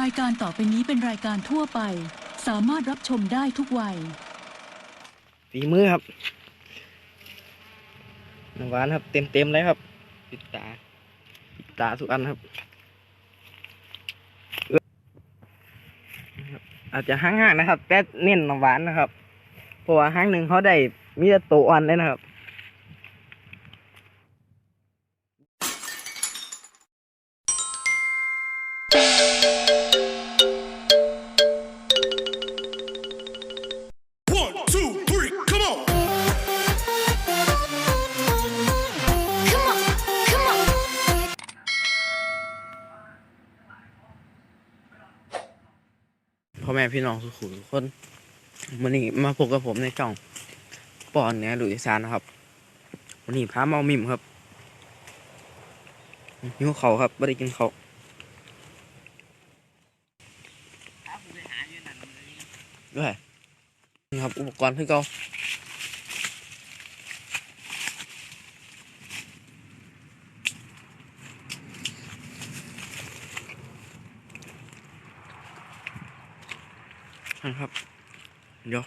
รายการต่อไปนี้เป็นรายการทั่วไป สามารถรับชมได้ทุกวัย ฝีมือครับน้ำหวานครับ เต็มเต็มๆเลยครับ ปิดตา ปิดตาทุกอันครับ อาจจะห้างๆนะครับ แต่เน้นน้ำหวานนะครับ เพราะว่าห้างหนึ่งเขาได้มีต่โตวอ่อนเลยนะครับ น้องสุขุมทุกคนวันนี้มาพบกับผมในช่องปอนเนี่ยหลุยสานนะครับ วันนี้พาเมามิมครับหิวเขาวครับไม่ได้กินเขาวด้วยนี่ครับอุปกรณ์ที่เขา นะครับ เดี๋ยว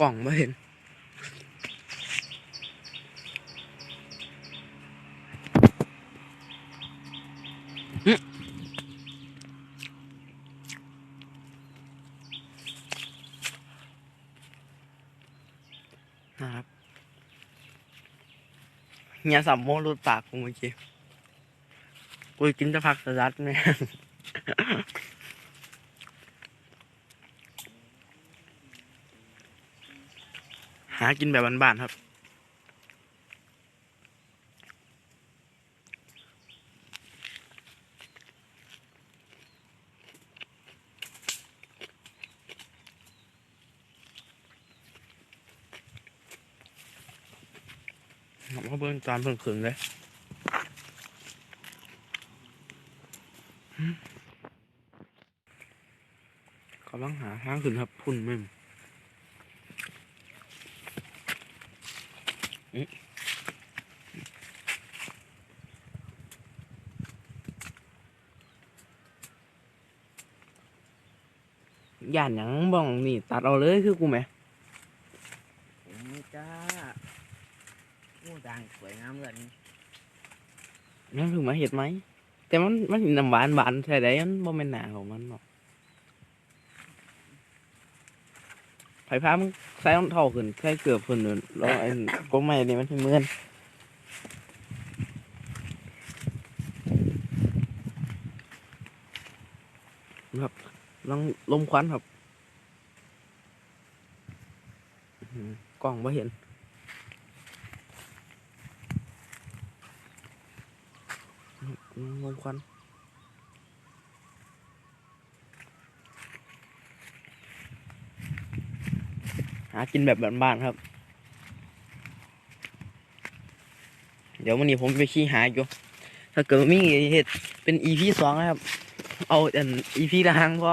กล่องไม่เห็น นะครับเฮียสัมโมรุดปากกูเมื่อกี้กูกินจะพักสลัดเนี่ย หากินแบบบ้านๆครับ ผมก็เบิ่งตอนเพิ่งขึ้นเลยกำลังหาทางขึ้นครับพุ่นมึง ย่านหยังบ้องนี่ ตัดเอาเลยคือกูไหมผมไม่กล้าโอ้ดังสวยงามเลยนี่นั่นคือมาเห็ดไหม แต่มันมันน้ำหวานหวานใช่ได้มันบ่แม่นหนาของมันหรอกไผ่พามึงใส่รองเท้าขึ้นใส่เกือบขึ้นนู่นแล้วไอ้กงไม้นี่มันสิเหมือนครับ ลองลมควันครับกล้องไม่เห็น ลมควันหากินแบบบ้านๆครับ เดี๋ยววันนี้ผมไปขี้หาอยู่ ถ้าเกิดมีเหตุเป็น EP สองนะครับ เอาอัน EP ละหังพอ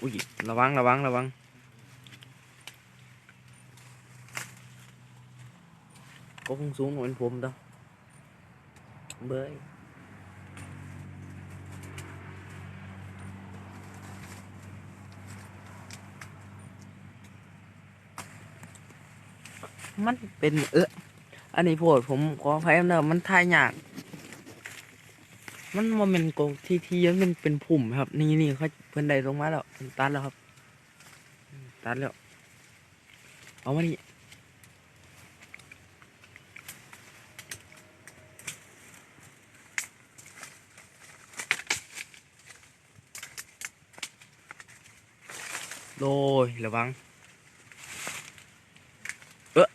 อุ้ยระวังระวังระวังก็คงสูงเหมือนผมเด้อเบยมันเป็นเอออันนี้โพดผมขออภัยนะมันทายยาก มันมันเป็นโกทีทีมันเป็นเป็นผุ่มครับ นี่นี่เขาเพิ่อนได้ลงมาแล้วตัดแล้วครับ ตัดแล้ว เอามานี่โดยระวัง เออ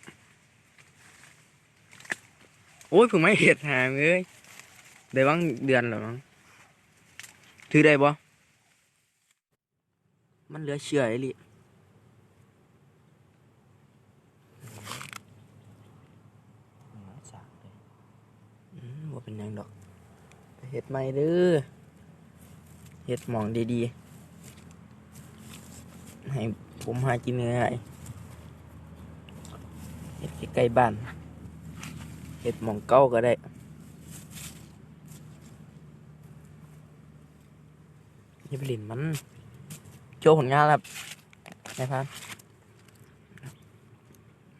โอ้ยผมไม่เห็ดหางเลย ได้บ้างเดือนหรือมั้งถือได้บ่มันเหลือเชื่อไอ้ลิสากเลยอืมว่าเป็นยังดอก เห็ดใหม่เด้อเห็ดหมองดีๆ ให้ผมหากินง่ายๆเห็ดใกล้บ้าน เห็ดหมองเก้าก็ได้ อย่าไปเล่นมัน โชว์ผลงานแล้วครับนายพาน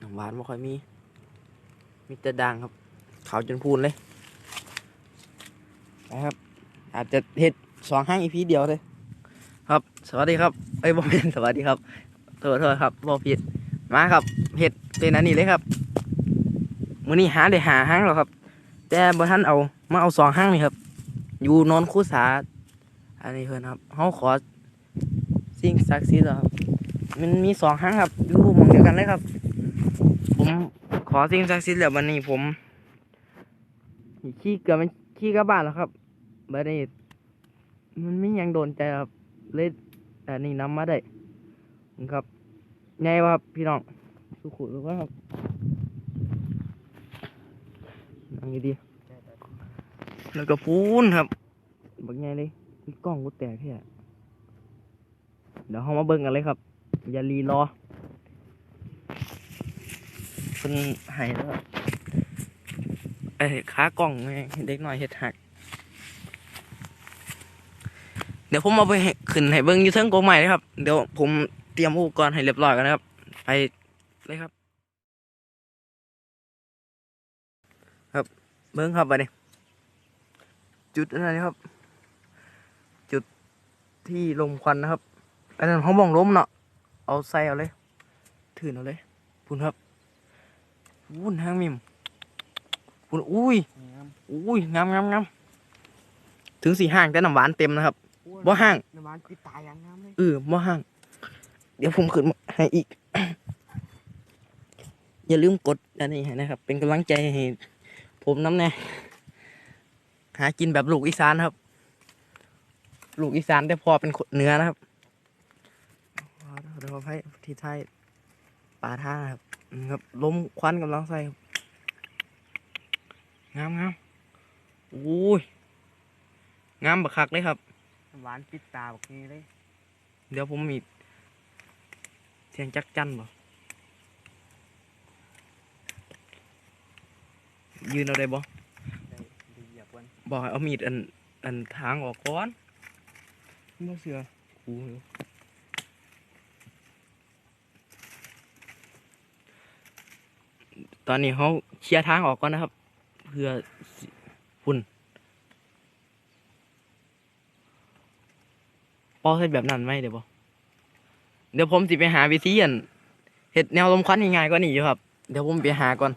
น้ำหวานไม่ค่อยมี มีแต่ด่างครับ ขาวจนพูนเลยนะครับ อาจจะเห็ดสองห้างอีพีเดียวเลย ครับ สวัสดีครับเอ้ยบอเป็นสวัสดีครับโทษโทษครับบอผิดมาครับเห็ดเป็นอันนี้เลยครับมื้อนี้หาได้หาห้างแล้วครับ แต่บ่ท่านเอามาเอาสองห้างนี่ครับ อยู่นอนคู่สา อันนี้เพื่อนครับเขาขอสิ่งศักดิ์สิทธิ์แล้วครับ มันมีสองห้งครับอยู่หมองเดียวกันเลยครับ ผมขอสิ่งศักดิ์สิทธิ์แล้ววันนี้ผมขี้เกือบมันขี้กลับานแล้วครับบัดนี้มันไม่ยังโดนใจครับเลยอันนี้น้ำมาได้ครับไงวะครับพี่น้องสุขุหรือว่าครับนั่งดีๆแล้วก็พูนครับบักไงเลยอุ๊ย กล้องกูแตกแค่เดี๋ยวเรามาเบิ่งกันเลยครับ อย่ารีรอเป็นหายแล้วไอ้ขากล้องไงเด็กหน่อยเห็ดหัก เดี๋ยวผมเอาไปขึ้นให้เบิ้งอยู่เทิงโกงใหม่เลยครับ เดี๋ยวผมเตรียมอุปกรณ์ให้เรียบร้อยกันนะครับ ไปเลยครับ ครับเบิ้งครับไปดิจุดอะไรครับ ที่ลมควันนะครับ อันนั้นเขามองล้มเนาะเอาใส่เอาเลยถือเอาเลยพุ่นครับวุ้นห้างมิมพุ่นอุ้ยอุ้ยงามงามงามถึงสี่ห้างแต่น้ำหวานเต็มนะครับบ่ห่างน้ำมันปิดตายยังงามเลยเออบ่ห่าง เดี๋ยวผมขึ้นมาให้อีก อย่าลืมกดอันนี้ให้นะครับ เป็นกำลังใจให้ผมน้ำแน่หากินแบบลูกอีสานครับ ลูกอีสานแต่พอเป็นคนเหนื้อนะครับเดี๋ยวให้ที่ไทยป่าท่านะครับอืมครับลมควันกำลังใส่ครับงามงามโอ้ยงามบักคักเลยครับน้ำหวานปิดตาแบบนี้เลย เดี๋ยวผมมีเสียงจักจันบ่ยืนเอาได้บ่ได้ดีเหยียบวันบอกให้เอามีดอันอันทางออกก่อน บ่เสือกูอยู่ตอนนี้เขาเคลียร์ทางออกก่อนนะครับ เพื่อสิฝุ่นปอเฮ็ดแบบนั้นไหมเดี๋ยวบ่เดี๋ยวผมสิไปหาวิธีอันเฮ็ดแนวลมควันง่ายๆกว่านี้อยู่ครับ เดี๋ยวผมไปหาก่อน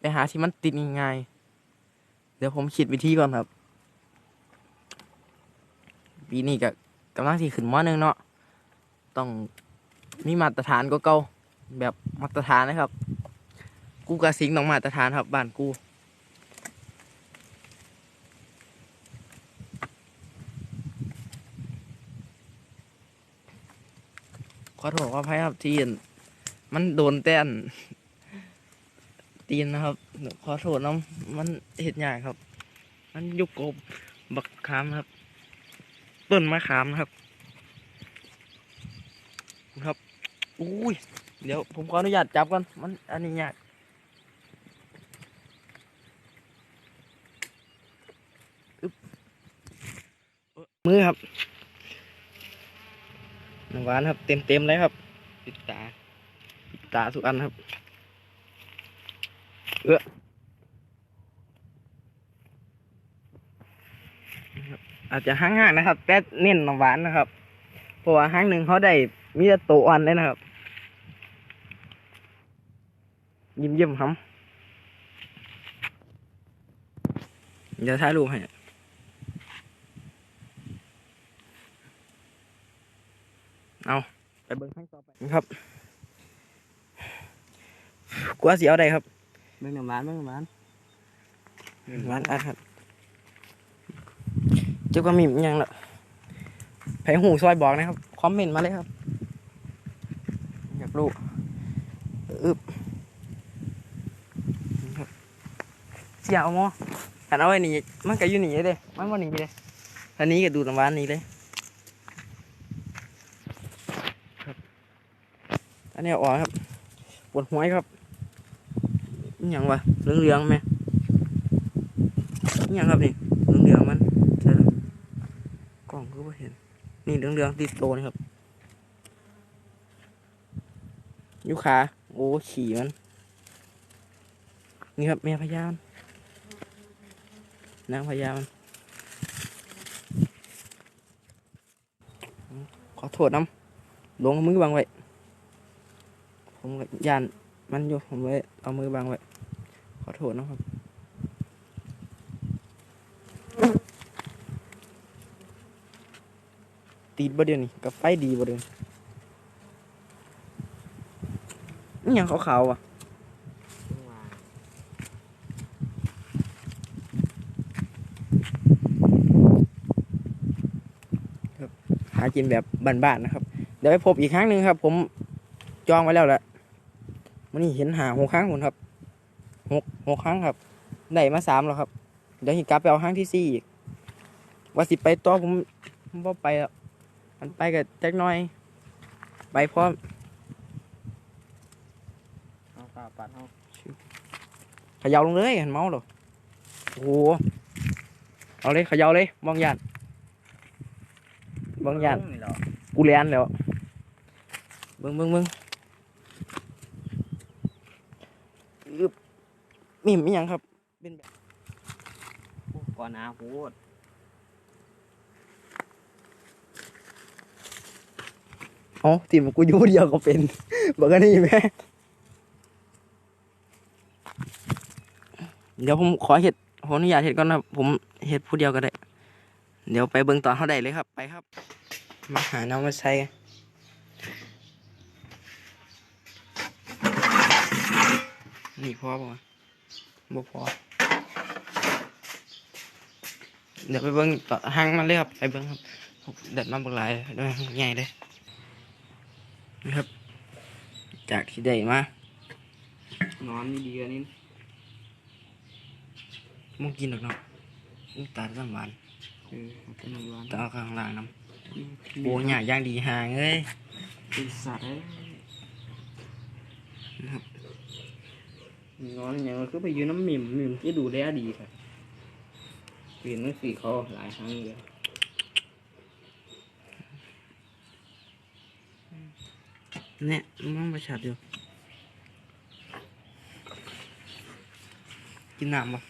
ไปหาที่มันติดง่ายๆเดี๋ยวผมคิดวิธีก่อนครับ ปีนี้ก็กำลังที่ขึ้นมอหนึ่งเนาะต้องมีมาตรฐานก็เก่าแบบมาตรฐานนะครับ กูกระสิงต้องมาตรฐานครับบ้านกูขอโทษขออภัยครับที่มันโดนแต้นตีนนะครับ ขอโทษน้ำมันเห็ดใหญ่ครับ มันยุกกบบักขามครับ ต้นมะขามนะครับครับอุ้ยเดี๋ยวผมขออนุญาตจับก่อนมันอันนี้ยากมือครับน้ำหวานครับ เต็มเต็มๆเลยครับ ปิดตา ปิดตาทุกอันครับ เออ อาจจะห้างๆนะครับ แต่เน้นน้ำหวานนะครับเพราะว่าห้างหนึ่งเขาได้มีแต่โตวอ่อนเลยนะครับ ยิ้มยิ้มๆครับเดี๋ยวถ่ายรูปให้เอาไปเบิ้งข้างต่อไปครับกลัวสีเอาได้ครับเบิ่งน้ำหวานเบิ่งน้ำหวานหวานอัดครับเจ้าก็มีอิหยังละไผงหูซอยบอกนะครับ คอมเมนต์มาเลยครับ อยากรู้อึบนี่ครับเสียเอามอขันเอาไว้นี่มันก็อยู่นี่เลยมันว่านี่เลยอันนี้ก็ดูน้ำวานนี่เลยอันนี้อาอกครับปวดหัวครับอย่างวะเหลืองๆไหมนี่ยังครับนี่เหลืองๆมัน กล้องก็บ่เห็น นี่เรื่องๆติดโตนะครับยุขาโอ้ขี่มัน นี่ครับแม่พญามันนางพญามันขอโทษน้ำลงมือบังไว้ ผมยานมันอยู่ผมไว้เอามือบังไว้ ขอโทษนะครับ ตีดบ่เดียวนี่กับไฟดีบ่เดียวนี้ยังขาวๆอะหากินแบบบ้านๆนะครับ เดี๋ยวไปพบอีกครั้งหนึ่งครับ ผมจองไว้แล้วแหละมันนี่เห็นหาหกครั้งคุณครับหกหกครั้งครับได้มาสามแล้วครับ เดี๋ยวหิกลับไปเอาครั้งที่สี่อีกว่าสิไปต่อผมผมบ่ไปแล้ว มันไปกับแจ็คน้อย ไปพร้อมเอาปลาปัดเอาเขย่าลงเลยเห็นเมาหรอโอ้โหเอาเลยเขย่าเลยบางยานบางยานนี่เหรอกูเรียนแล้วเบิ้งเบิ้งเบิ้งอึบมีมอีหยังครับ เป็นแบบก่อนหนาพู ดอ๋อทีมกูอยู่เดียวก็เป็นบิกอันนี่แม่เดี๋ยวผมขอเห็ดขออนุญาตเห็ดก่อนนะผมเห็ดผู้เดียวก็ได้ เดี๋ยวไปเบิ้งตอนเขาได้เลยครับ ไปครับ มาหาน้ำมาใส่กันนี่พอป่ะบ่พอ เดี๋ยวไปเบิ้งต่อห้างมันเลยครับ ไปเบิ้งครับเด็ดมาบักหลายด้วยใหญ่เลย นะครับ จากที่ได้มานอนนี่ดีกว่านี้มึงกินหรอกเนาะมึงตาดน้ำหวานเออเป็นน้ำร้อนตาเอาข้างล่างน้ำโอ้ยหยาย่างดีห่างเอ้ยเป็นสัตว์เอ้ยนะครับนอนอย่างมันคือไปอยู่น้ำหมิ่มหมิ่มที่ดูแลดีค่ะเปลี่ยนมันสีเขาหลายครั้งเลย เนี่ยมันมาชัดอยู่กินน้ำปะ